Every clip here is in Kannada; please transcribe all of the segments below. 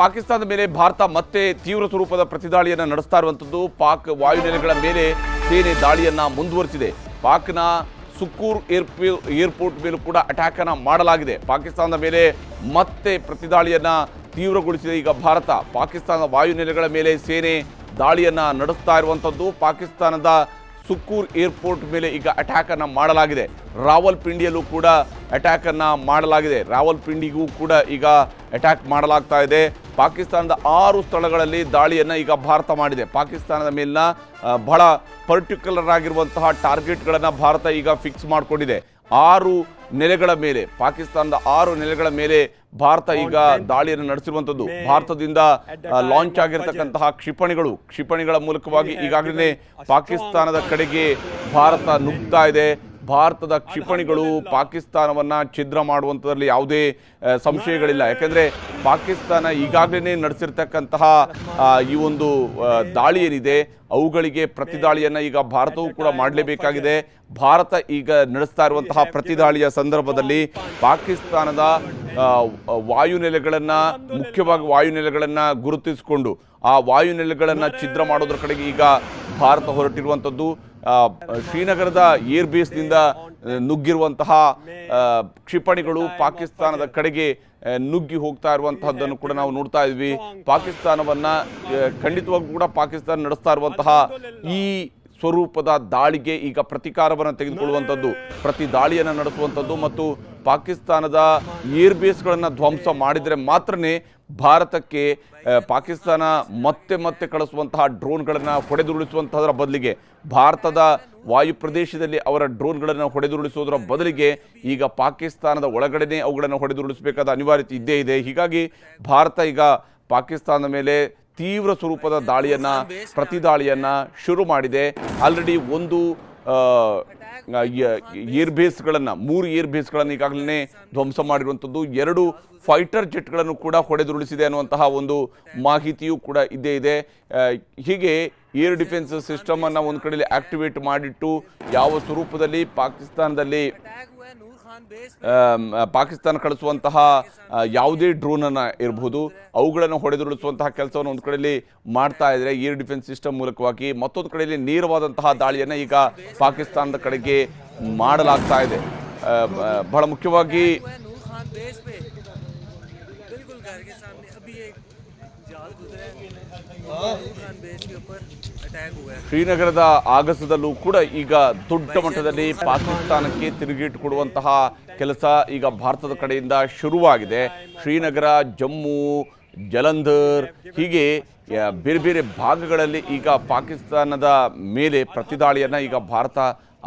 ಪಾಕಿಸ್ತಾನದ ಮೇಲೆ ಭಾರತ ಮತ್ತೆ ತೀವ್ರ ಸ್ವರೂಪದ ಪ್ರತಿದಾಳಿಯನ್ನು ನಡೆಸ್ತಾ ಇರುವಂಥದ್ದು ಪಾಕ್ ವಾಯುನೆಲೆಗಳ ಮೇಲೆ ಸೇನೆ ದಾಳಿಯನ್ನ ಮುಂದುವರಿಸಿದೆ. ಪಾಕ್ನ ಸುಕ್ಕೂರ್ ಏರ್ಪೋ, ಏರ್ಪೋರ್ಟ್ ಮೇಲೂ ಕೂಡ ಅಟ್ಯಾಕನ್ನು ಮಾಡಲಾಗಿದೆ. ಪಾಕಿಸ್ತಾನದ ಮೇಲೆ ಮತ್ತೆ ಪ್ರತಿದಾಳಿಯನ್ನ ತೀವ್ರಗೊಳಿಸಿದೆ ಈಗ ಭಾರತ. ಪಾಕಿಸ್ತಾನದ ವಾಯುನೆಲೆಗಳ ಮೇಲೆ ಸೇನೆ ದಾಳಿಯನ್ನ ನಡೆಸ್ತಾ ಇರುವಂಥದ್ದು ಪಾಕಿಸ್ತಾನದ ಸುಕ್ಕೂರ್ ಏರ್ಪೋರ್ಟ್ ಮೇಲೆ ಈಗ ಅಟ್ಯಾಕನ್ನು ಮಾಡಲಾಗಿದೆ. ರಾವಲ್ಪಿಂಡಿಯಲ್ಲೂ ಕೂಡ ಅಟ್ಯಾಕ್ ಮಾಡಲಾಗಿದೆ ಮಾಡಲಾಗಿದೆ. ರಾವಲ್ಪಿಂಡಿಗೂ ಕೂಡ ಈಗ ಅಟ್ಯಾಕ್ ಮಾಡಲಾಗ್ತಾ ಇದೆ. ಪಾಕಿಸ್ತಾನದ ಆರು ಸ್ಥಳಗಳಲ್ಲಿ ದಾಳಿಯನ್ನು ಈಗ ಭಾರತ ಮಾಡಿದೆ. ಪಾಕಿಸ್ತಾನದ ಮೇಲಿನ ಬಹಳ ಪರ್ಟಿಕ್ಯುಲರ್ ಆಗಿರುವಂತಹ ಟಾರ್ಗೆಟ್ಗಳನ್ನು ಭಾರತ ಈಗ ಫಿಕ್ಸ್ ಮಾಡಿಕೊಂಡಿದೆ. ಆರು ನೆಲೆಗಳ ಮೇಲೆ ಪಾಕಿಸ್ತಾನದ ಆರು ನೆಲೆಗಳ ಮೇಲೆ ಭಾರತ ಈಗ ದಾಳಿಯನ್ನು ನಡೆಸಿರುವಂಥದ್ದು. ಭಾರತದಿಂದ ಲಾಂಚ್ ಆಗಿರತಕ್ಕಂತಹ ಕ್ಷಿಪಣಿಗಳು ಕ್ಷಿಪಣಿಗಳ ಮೂಲಕವಾಗಿ ಈಗಾಗಲೇ ಪಾಕಿಸ್ತಾನದ ಕಡೆಗೆ ಭಾರತ ನುಗ್ತಾ ಇದೆ. ಭಾರತದ ಕ್ಷಿಪಣಿಗಳು ಪಾಕಿಸ್ತಾನವನ್ನು ಛಿದ್ರ ಮಾಡುವಂಥದ್ರಲ್ಲಿ ಯಾವುದೇ ಸಂಶಯಗಳಿಲ್ಲ. ಯಾಕೆಂದರೆ ಪಾಕಿಸ್ತಾನ ಈಗಾಗಲೇ ನಡೆಸಿರ್ತಕ್ಕಂತಹ ಈ ಒಂದು ದಾಳಿ ಏನಿದೆ ಅವುಗಳಿಗೆ ಪ್ರತಿದಾಳಿಯನ್ನ ಈಗ ಭಾರತವು ಕೂಡ ಮಾಡಲೇಬೇಕಾಗಿದೆ. ಭಾರತ ಈಗ ನಡೆಸ್ತಾ ಇರುವಂತಹ ಪ್ರತಿದಾಳಿಯ ಸಂದರ್ಭದಲ್ಲಿ ಪಾಕಿಸ್ತಾನದ ವಾಯುನೆಲೆಗಳನ್ನು ಮುಖ್ಯವಾಗಿ ವಾಯುನೆಲೆಗಳನ್ನು ಗುರುತಿಸಿಕೊಂಡು ಆ ವಾಯುನೆಲೆಗಳನ್ನು ಛಿದ್ರ ಮಾಡೋದ್ರ ಕಡೆಗೆ ಈಗ ಭಾರತ ಹೊರಟಿರುವಂಥದ್ದು. ಶ್ರೀನಗರದ ಏರ್ ಬೇಸ್ನಿಂದ ಆ, ನುಗ್ಗಿರುವಂತಹ ಕ್ಷಿಪಣಿಗಳು ಪಾಕಿಸ್ತಾನದ ಕಡೆಗೆ ನುಗ್ಗಿ ಹೋಗ್ತಾ ಇರುವಂತಹದ್ದನ್ನು ಕೂಡ ನಾವು ನೋಡ್ತಾ ಇದ್ವಿ. ಪಾಕಿಸ್ತಾನವನ್ನ ಖಂಡಿತವಾಗೂ ಕೂಡ ಪಾಕಿಸ್ತಾನ ನಡೆಸ್ತಾ ಇರುವಂತಹ ಈ ಸ್ವರೂಪದ ದಾಳಿಗೆ ಈಗ ಪ್ರತಿಕಾರವನ್ನು ತೆಗೆದುಕೊಳ್ಳುವಂಥದ್ದು, ಪ್ರತಿ ದಾಳಿಯನ್ನು ನಡೆಸುವಂಥದ್ದು ಮತ್ತು ಪಾಕಿಸ್ತಾನದ ಏರ್ ಬೇಸ್ಗಳನ್ನು ಧ್ವಂಸ ಮಾಡಿದರೆ ಮಾತ್ರನೇ ಭಾರತಕ್ಕೆ ಪಾಕಿಸ್ತಾನ ಮತ್ತೆ ಮತ್ತೆ ಕಳಿಸುವಂತಹ ಡ್ರೋನ್ಗಳನ್ನು ಹೊಡೆದುರುಳಿಸುವಂತಹದರ ಬದಲಿಗೆ, ಭಾರತದ ವಾಯು ಪ್ರದೇಶದಲ್ಲಿ ಅವರ ಡ್ರೋನ್ಗಳನ್ನು ಹೊಡೆದುರುಳಿಸುವುದರ ಬದಲಿಗೆ ಈಗ ಪಾಕಿಸ್ತಾನದ ಒಳಗಡೆನೇ ಅವುಗಳನ್ನು ಹೊಡೆದುರುಳಿಸಬೇಕಾದ ಅನಿವಾರ್ಯತೆ ಇದ್ದೇ ಇದೆ. ಹೀಗಾಗಿ ಭಾರತ ಈಗ ಪಾಕಿಸ್ತಾನದ ಮೇಲೆ ತೀವ್ರ ಸ್ವರೂಪದ ದಾಳಿಯನ್ನು, ಪ್ರತಿ ದಾಳಿಯನ್ನು ಶುರು ಮಾಡಿದೆ. ಆಲ್ರೆಡಿ ಒಂದು ಏರ್ ಬೇಸ್ಗಳನ್ನು ಮೂರು ಏರ್ ಬೇಸ್ಗಳನ್ನು ಈಗಾಗಲೇ ಧ್ವಂಸ ಮಾಡಿರುವಂಥದ್ದು. ಎರಡು ಫೈಟರ್ ಜೆಟ್ಗಳನ್ನು ಕೂಡ ಹೊಡೆದುರುಳಿಸಿದೆ ಅನ್ನುವಂತಹ ಒಂದು ಮಾಹಿತಿಯೂ ಕೂಡ ಇದ್ದೇ ಇದೆ. ಹೀಗೆ ಏರ್ ಡಿಫೆನ್ಸ್ ಸಿಸ್ಟಮನ್ನು ಒಂದು ಕಡೆಯಲ್ಲಿ ಆಕ್ಟಿವೇಟ್ ಮಾಡಿಟ್ಟು, ಯಾವ ಸ್ವರೂಪದಲ್ಲಿ ಪಾಕಿಸ್ತಾನದಲ್ಲಿ ಪಾಕಿಸ್ತಾನ ಕಳಿಸುವಂತಹ ಯಾವುದೇ ಡ್ರೋನನ್ನು ಇರಬಹುದು ಅವುಗಳನ್ನು ಹೊಡೆದುರುಳಿಸುವಂತಹ ಕೆಲಸವನ್ನು ಒಂದು ಕಡೆಯಲ್ಲಿ ಮಾಡ್ತಾ ಇದ್ದಾರೆ ಏರ್ ಡಿಫೆನ್ಸ್ ಸಿಸ್ಟಮ್ ಮೂಲಕವಾಗಿ ಮತ್ತೊಂದು ಕಡೆಯಲ್ಲಿ ನೇರವಾದಂತಹ ದಾಳಿಯನ್ನು ಈಗ ಪಾಕಿಸ್ತಾನದ ಕಡೆಗೆ ಮಾಡಲಾಗ್ತಾ ಇದೆ. ಬಹಳ ಮುಖ್ಯವಾಗಿ ಶ್ರೀನಗರದ ಆಗಸದಲ್ಲೂ ಕೂಡ ಈಗ ದೊಡ್ಡ ಮಟ್ಟದಲ್ಲಿ ಪಾಕಿಸ್ತಾನಕ್ಕೆ ತಿರುಗಿಟ್ಟುಕೊಡುವಂತಹ ಕೆಲಸ ಈಗ ಭಾರತದ ಕಡೆಯಿಂದ ಶುರುವಾಗಿದೆ. ಶ್ರೀನಗರ ಜಮ್ಮು ಜಲಂಧರ್ ಹೀಗೆ ಬೇರೆ ಬೇರೆ ಭಾಗಗಳಲ್ಲಿ ಈಗ ಪಾಕಿಸ್ತಾನದ ಮೇಲೆ ಪ್ರತಿದಾಳಿಯನ್ನು ಈಗ ಭಾರತ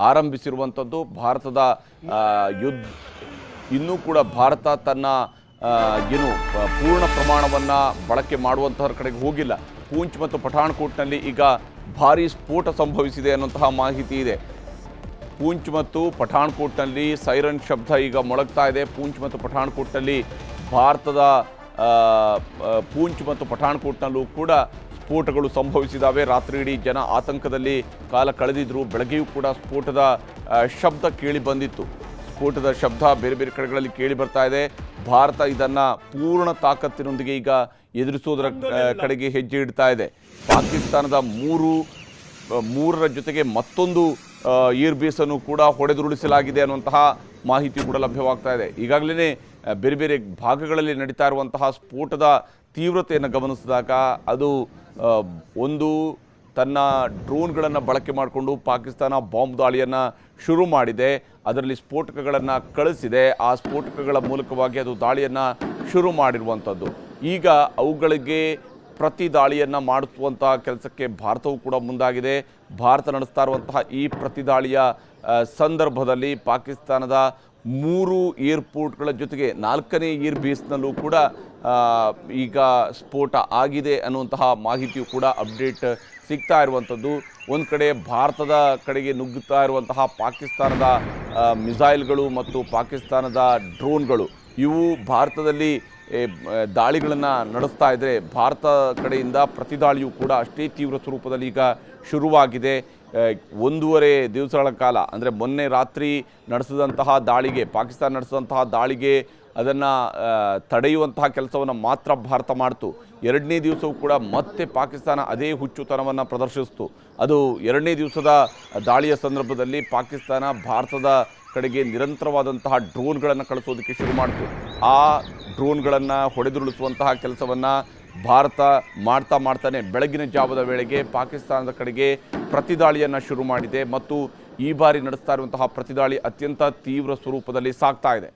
ಆರಂಭಿಸಿರುವಂಥದ್ದು ಭಾರತದ ಯುದ್ಧ ಇನ್ನೂ ಕೂಡ ಭಾರತ ತನ್ನ ಏನು ಪೂರ್ಣ ಪ್ರಮಾಣವನ್ನು ಬಳಕೆ ಮಾಡುವಂತಹ ಕಡೆಗೆ ಹೋಗಿಲ್ಲ. ಪೂಂಚ್ ಮತ್ತು ಪಠಾಣ್ಕೋಟ್ನಲ್ಲಿ ಈಗ ಭಾರೀ ಸ್ಫೋಟ ಸಂಭವಿಸಿದೆ ಅನ್ನುವಂತಹ ಮಾಹಿತಿ ಇದೆ. ಪೂಂಚ್ ಮತ್ತು ಪಠಾಣ್ಕೋಟ್ನಲ್ಲಿ ಸೈರನ್ ಶಬ್ದ ಈಗ ಮೊಳಗ್ತಾ ಇದೆ. ಪೂಂಚ್ ಮತ್ತು ಪಠಾಣ್ಕೋಟ್ನಲ್ಲಿ ಭಾರತದ ಪೂಂಚ್ ಮತ್ತು ಪಠಾಣ್ಕೋಟ್ನಲ್ಲೂ ಕೂಡ ಸ್ಫೋಟಗಳು ಸಂಭವಿಸಿದಾವೆ. ರಾತ್ರಿ ಇಡೀ ಜನ ಆತಂಕದಲ್ಲಿ ಕಾಲ ಕಳೆದಿದ್ದರು ಬೆಳಗ್ಗೆಯೂ ಕೂಡ ಸ್ಫೋಟದ ಶಬ್ದ ಕೇಳಿ ಬಂದಿತ್ತು. ಸ್ಫೋಟದ ಶಬ್ದ ಬೇರೆ ಬೇರೆ ಕಡೆಗಳಲ್ಲಿ ಕೇಳಿ ಬರ್ತಾ ಇದೆ. ಭಾರತ ಇದನ್ನು ಪೂರ್ಣ ತಾಕತ್ತಿನೊಂದಿಗೆ ಈಗ ಎದುರಿಸೋದರ ಕಡೆಗೆ ಹೆಜ್ಜೆ ಇಡ್ತಾ ಇದೆ. ಪಾಕಿಸ್ತಾನದ ಮೂರು, ಮೂರರ ಜೊತೆಗೆ ಮತ್ತೊಂದು ಏರ್ ಬೇಸನ್ನು ಕೂಡ ಹೊಡೆದುರುಳಿಸಲಾಗಿದೆ ಅನ್ನುವಂತಹ ಮಾಹಿತಿ ಕೂಡ ಲಭ್ಯವಾಗ್ತಾ ಇದೆ. ಈಗಾಗಲೇ ಬೇರೆ ಬೇರೆ ಭಾಗಗಳಲ್ಲಿ ನಡೀತಾ ಇರುವಂತಹ ಸ್ಫೋಟದ ತೀವ್ರತೆಯನ್ನು ಗಮನಿಸಿದಾಗ ಅದು ಒಂದು ತನ್ನ ಡ್ರೋನ್ಗಳನ್ನು ಬಳಕೆ ಮಾಡಿಕೊಂಡು ಪಾಕಿಸ್ತಾನ ಬಾಂಬ್ ದಾಳಿಯನ್ನು ಶುರು ಮಾಡಿದೆ. ಅದರಲ್ಲಿ ಸ್ಫೋಟಕಗಳನ್ನು ಕಳಿಸಿದೆ. ಆ ಸ್ಫೋಟಕಗಳ ಮೂಲಕವಾಗಿ ಅದು ದಾಳಿಯನ್ನು ಶುರು ಮಾಡಿರುವಂಥದ್ದು ಈಗ ಅವುಗಳಿಗೆ ಪ್ರತಿ ದಾಳಿಯನ್ನು ಮಾಡಿಸುವಂತಹ ಕೆಲಸಕ್ಕೆ ಭಾರತವು ಕೂಡ ಮುಂದಾಗಿದೆ. ಭಾರತ ನಡೆಸ್ತಾ ಇರುವಂತಹ ಈ ಪ್ರತಿ ದಾಳಿಯ ಸಂದರ್ಭದಲ್ಲಿ ಪಾಕಿಸ್ತಾನದ ಮೂರು ಏರ್ಪೋರ್ಟ್ಗಳ ಜೊತೆಗೆ ನಾಲ್ಕನೇ ಏರ್ ಬೇಸ್ನಲ್ಲೂ ಕೂಡ ಈಗ ಸ್ಫೋಟ ಆಗಿದೆ ಅನ್ನುವಂತಹ ಮಾಹಿತಿಯು ಕೂಡ ಅಪ್ಡೇಟ್ ಸಿಗ್ತಾ ಇರುವಂಥದ್ದು. ಒಂದು ಕಡೆ ಭಾರತದ ಕಡೆಗೆ ನುಗ್ಗುತ್ತಾ ಇರುವಂತಹ ಪಾಕಿಸ್ತಾನದ ಮಿಸೈಲ್ಗಳು ಮತ್ತು ಪಾಕಿಸ್ತಾನದ ಡ್ರೋನ್ಗಳು. ಇವು ಭಾರತದಲ್ಲಿ ದಾಳಿಗಳನ್ನು ನಡೆಸ್ತಾ ಇದ್ದರೆ ಭಾರತ ಕಡೆಯಿಂದ ಪ್ರತಿದಾಳಿಯೂ ಕೂಡ ಅಷ್ಟೇ ತೀವ್ರ ಸ್ವರೂಪದಲ್ಲಿ ಈಗ ಶುರುವಾಗಿದೆ. ಒಂದೂವರೆ ದಿವಸಗಳ ಕಾಲ, ಅಂದರೆ ಮೊನ್ನೆ ರಾತ್ರಿ ನಡೆಸಿದಂತಹ ದಾಳಿಗೆ, ಪಾಕಿಸ್ತಾನ ನಡೆಸಿದಂತಹ ದಾಳಿಗೆ ಅದನ್ನು ತಡೆಯುವಂತಹ ಕೆಲಸವನ್ನು ಮಾತ್ರ ಭಾರತ ಮಾಡಿತು. ಎರಡನೇ ದಿವಸವೂ ಕೂಡ ಮತ್ತೆ ಪಾಕಿಸ್ತಾನ ಅದೇ ಹುಚ್ಚುತನವನ್ನು ಪ್ರದರ್ಶಿಸ್ತು. ಅದು ಎರಡನೇ ದಿವಸದ ದಾಳಿಯ ಸಂದರ್ಭದಲ್ಲಿ ಪಾಕಿಸ್ತಾನ, ಭಾರತದ ಕಡೆಗೆ ನಿರಂತರವಾದಂತಹ ಡ್ರೋನ್ಗಳನ್ನು ಕಳಿಸೋದಕ್ಕೆ ಶುರು ಮಾಡಿತು. ಆ ಡ್ರೋನ್ಗಳನ್ನು ಹೊಡೆದುರುಳಿಸುವಂತಹ ಕೆಲಸವನ್ನು ಭಾರತ ಮಾಡ್ತಾ ಮಾಡ್ತಾನೆ. ಬೆಳಗಿನ ಜಾವದ ವೇಳೆಗೆ ಪಾಕಿಸ್ತಾನದ ಕಡೆಗೆ ಪ್ರತಿದಾಳಿಯನ್ನು ಶುರು ಮಾಡಿದೆ ಮತ್ತು ಈ ಬಾರಿ ನಡೆಸ್ತಾ ಇರುವಂತಹ ಪ್ರತಿದಾಳಿ ಅತ್ಯಂತ ತೀವ್ರ ಸ್ವರೂಪದಲ್ಲಿ ಸಾಗ್ತಾ ಇದೆ.